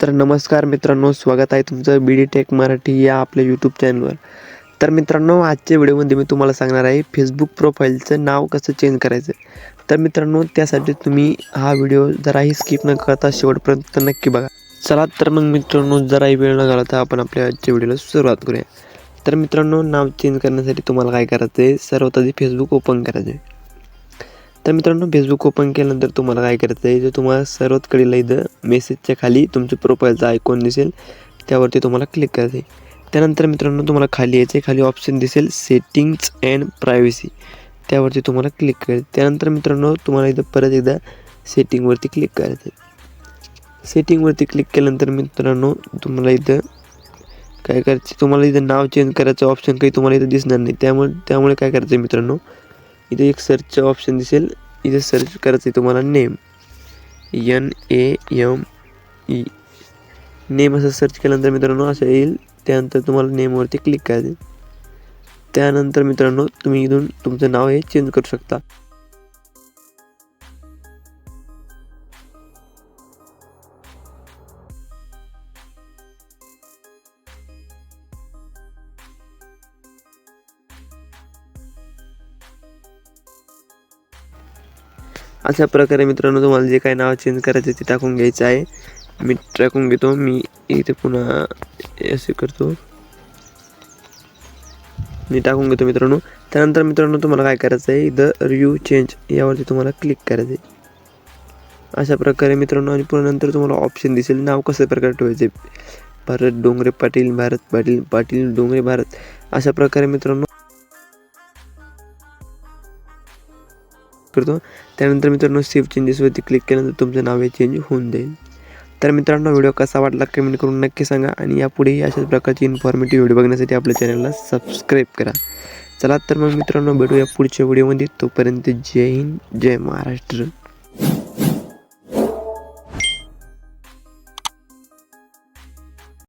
तर नमस्कार मित्रांनो स्वागत आहे तुमचं बी डी टेक मराठी या आपल्या यूट्यूब चॅनलवर तर मित्रांनो आजच्या व्हिडिओमध्ये मी तुम्हाला सांगणार आहे फेसबुक प्रोफाईलचं नाव कसं चेंज करायचं. तर मित्रांनो त्यासाठी तुम्ही हा व्हिडिओ जराही स्किप न करता शेवटपर्यंत नक्की बघा. चला तर मग मित्रांनो जराही वेळ न घालवता आपण आपल्या आजच्या व्हिडिओला सुरुवात करूया. तर मित्रांनो नाव चेंज करण्यासाठी तुम्हाला काय करायचं आहे सर्वात आधी फेसबुक ओपन करायचं आहे तर मित्रांनो फेसबुक ओपन केल्यानंतर तुम्हाला काय करायचं आहे जे तुम्हाला सर्वात कडेला इथं मेसेजच्या खाली तुमच्या प्रोफाईलचं आयकॉन दिसेल. त्यावरती तुम्हाला क्लिक करायचं आहे त्यानंतर मित्रांनो तुम्हाला खाली यायचं आहे खाली ऑप्शन दिसेल सेटिंग्स अँड प्रायव्हसी त्यावरती तुम्हाला क्लिक करायचं त्यानंतर मित्रांनो तुम्हाला इथं परत एकदा सेटिंगवरती क्लिक करायचं आहे. सेटिंगवरती क्लिक केल्यानंतर मित्रांनो तुम्हाला इथं काय करायचं? तुम्हाला इथं नाव चेंज करायचं ऑप्शन काही तुम्हाला इथं दिसणार नाही. त्यामुळे त्यामुळे काय करायचं आहे मित्रांनो? इथे एक सर्चचं ऑप्शन दिसेल. इथे सर्च करायचं आहे तुम्हाला name N A M E name असं सर्च केल्यानंतर मित्रांनो असं येईल. त्यानंतर तुम्हाला नेमवरती क्लिक करायचं त्यानंतर मित्रांनो तुम्ही इथून तुमचं नाव हे चेंज करू शकता. अशा प्रकारे मित्रांनो तुम्हाला जे काय नाव चेंज करायचं ते टाकून घ्यायचं आहे. मी टाकून घेतो. मी इथे पुन्हा असे करतो. मी टाकून घेतो मित्रांनो. त्यानंतर मित्रांनो तुम्हाला काय करायचं आहे? द रिव्ह्यू चेंज यावरती तुम्हाला क्लिक करायचं आहे. अशा प्रकारे मित्रांनो आणि पुन्हा नंतर तुम्हाला ऑप्शन दिसेल. नाव कसं प्रकारे ठेवायचे भारत डोंगरे पाटील भारत पाटील पाटील डोंगरे भारत. अशा प्रकारे मित्रांनो करतो. त्यानंतर मित्रांनो सेव्ह चेंजेसवरती क्लिक केल्यानंतर तुमचं नाव हे चेंज होऊन जाईल. तर मित्रांनो व्हिडिओ कसा वाटला कमेंट करून नक्की सांगा आणि यापुढेही अशाच प्रकारची इन्फॉर्मेटिव्ह व्हिडिओ बघण्यासाठी आपल्या चॅनलला सबस्क्राईब करा. चला तर मग मित्रांनो भेटूया पुढच्या व्हिडिओमध्ये तोपर्यंत जय हिंद जय महाराष्ट्र.